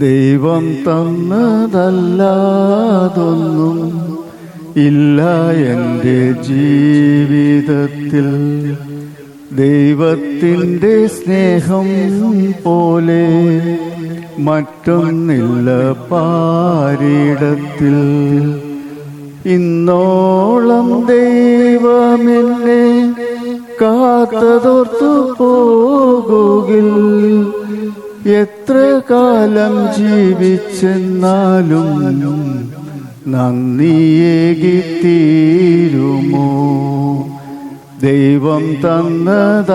ദൈവം തന്നതല്ലാതൊന്നും ഇല്ല എന്റെ ജീവിതത്തിൽ. ദൈവത്തിന്റെ സ്നേഹം പോലെ മറ്റൊന്നില്ല പാരിടത്തിൽ. ഇന്നോളം ദൈവമെന്നെ കാത്തതോർത്തു പോകുകിൽ എത്ര കാലം ജീവിച്ചെന്നാലും നന്ദിയേകിത്തീരുമോ ദൈവം തന്നതല്ലാതൊന്നും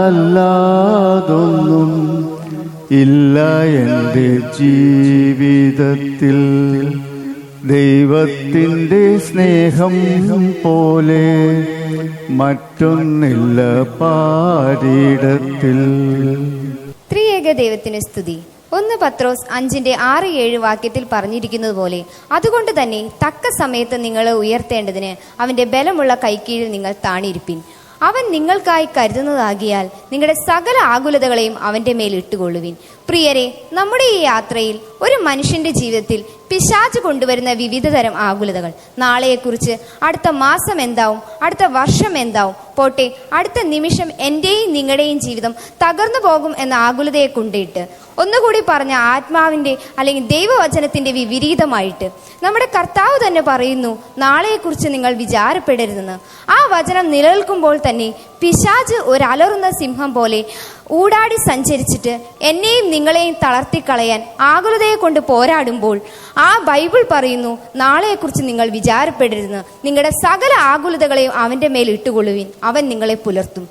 ഇല്ല എന്റെ ജീവിതത്തിൽ. ദൈവത്തിന്റെ സ്നേഹം പോലെ മറ്റൊന്നില്ല പാരിടത്തിൽ. ത്രിയേക ദൈവത്തിന് സ്തുതി. ഒന്ന് പത്രോസ് അഞ്ചിന്റെ ആറ് ഏഴ് വാക്യത്തിൽ പറഞ്ഞിരിക്കുന്നത് പോലെ അതുകൊണ്ട് തന്നെ തക്ക സമയത്ത് നിങ്ങളെ ഉയർത്തേണ്ടതിന് അവന്റെ ബലമുള്ള കൈക്കീഴിൽ നിങ്ങൾ താണിരിപ്പിൻ. അവൻ നിങ്ങൾക്കായി കരുതുന്നതാകിയാൽ നിങ്ങളുടെ സകല ആകുലതകളെയും അവന്റെ മേൽ ഇട്ടുകൊള്ളുവിൻ. പ്രിയരെ നമ്മുടെ ഈ യാത്രയിൽ ഒരു മനുഷ്യന്റെ ജീവിതത്തിൽ പിശാച് കൊണ്ടുവരുന്ന വിവിധ തരം ആകുലതകൾ. നാളെയെക്കുറിച്ച് അടുത്ത മാസം എന്താവും? അടുത്ത വർഷം എന്താവും? പോട്ടെ അടുത്ത നിമിഷം എന്റെയും നിങ്ങളുടെയും ജീവിതം തകർന്നു പോകും എന്ന ആകുലതയെ കൊണ്ടിട്ട് ഒന്നുകൂടി പറഞ്ഞ ആത്മാവിന്റെ അല്ലെങ്കിൽ ദൈവവചനത്തിന്റെ വിപരീതമായിട്ട്. നമ്മുടെ കർത്താവ് തന്നെ പറയുന്നു നാളെയെക്കുറിച്ച് നിങ്ങൾ വിചാരപ്പെടരുതെന്ന്. ആ വചനം നിലനിൽക്കുമ്പോൾ തന്നെ പിശാജ് ഒരു അലറുന്ന സിംഹം പോലെ ഊടാടി സഞ്ചരിച്ചിട്ട് എന്നെയും നിങ്ങളെയും തളർത്തിക്കളയാൻ ആകുലതയെ കൊണ്ട് പോരാടുമ്പോൾ ആ ബൈബിൾ പറയുന്നു നാളെയെക്കുറിച്ച് നിങ്ങൾ വിചാരപ്പെടരുത്. നിങ്ങളുടെ സകല ആകുലതകളെയും അവന്റെ മേൽ ഇട്ടുകൊള്ളുവിൻ. അവൻ നിങ്ങളെ പുലർത്തും.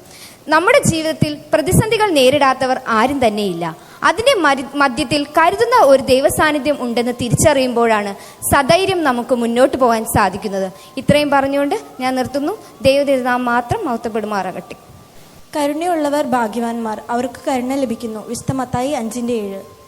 നമ്മുടെ ജീവിതത്തിൽ പ്രതിസന്ധികൾ നേരിടാത്തവർ ആരും തന്നെയില്ല. അതിന്റെ മധ്യത്തിൽ കരുതുന്ന ഒരു ദൈവസാന്നിധ്യം ഉണ്ടെന്ന് തിരിച്ചറിയുമ്പോഴാണ് സധൈര്യം നമുക്ക് മുന്നോട്ട് പോകാൻ സാധിക്കുന്നത്. ഇത്രയും പറഞ്ഞുകൊണ്ട് ഞാൻ നിർത്തുന്നു. ദൈവദേവനാം മാത്രം മൗത്തപ്പെടുമാറാകട്ടെ കരുണയുള്ളവർ ഭാഗ്യവാന്മാർ. അവർക്ക് കരുണ ലഭിക്കുന്നു. വിശുദ്ധ അഞ്ചിന്റെ ഏഴ്.